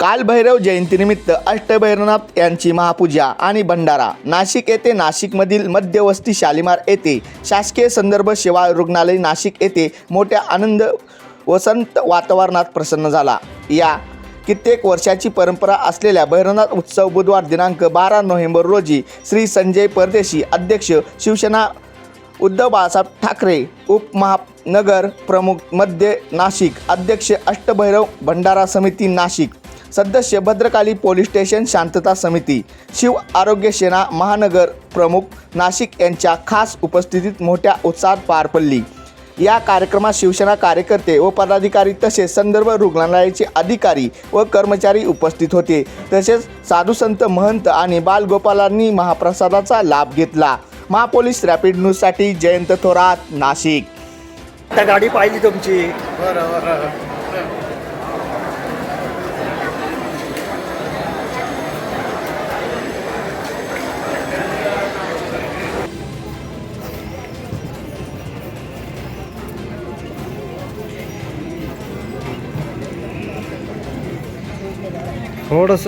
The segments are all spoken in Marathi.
कालभैरव जयंतीनिमित्त अष्टभैरवनाथ यांची महापूजा आणि भंडारा. नाशिक येथे नाशिकमधील मध्यवस्ती शालिमार येथे शासकीय संदर्भ सेवा रुग्णालय नाशिक येथे मोठ्या आनंद वसंत वातावरणात प्रसन्न झाला. या कित्येक वर्षाची परंपरा असलेल्या भैरवनाथ उत्सव बुधवार दिनांक बारा नोव्हेंबर रोजी श्री संजय परदेशी अध्यक्ष शिवसेना उद्धव बाळासाहेब ठाकरे उपमहानगर प्रमुख मध्य नाशिक अध्यक्ष अष्टभैरव भंडारा समिती नाशिक सदस्य भद्रकाली पोलीस स्टेशन शांतता समिती शिव आरोग्य सेना महानगर प्रमुख नाशिक यांच्या खास उपस्थितीत मोठ्या उत्साहात पार पडली. या कार्यक्रमात शिवसेना कार्यकर्ते व पदाधिकारी तसेच संदर्भ रुग्णालयाचे अधिकारी व कर्मचारी उपस्थित होते. तसेच साधुसंत महंत आणि बालगोपालांनी महाप्रसादाचा लाभ घेतला. महापोलीस रॅपिड न्यूजसाठी जयंत थोरात नाशिक. त्या गाडी पाहिली तुमची. थोडस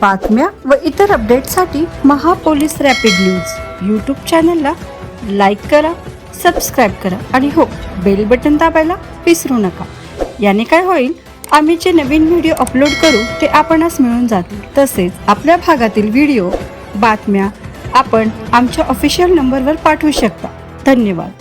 बातम्या व इतर अपडेटसाठी महापोलीस रॅपिड न्यूज यूट्यूब चॅनलला लाईक करा सबस्क्राईब करा आणि हो बेल बटन दाबायला विसरू नका. याने काय होईल? आम्ही जे नवीन व्हिडिओ अपलोड करू ते आपणास मिळून जातील. तसेच आपल्या भागातील व्हिडिओ बातम्या आपण आमच्या ऑफिशियल नंबरवर पाठवू शकता. धन्यवाद.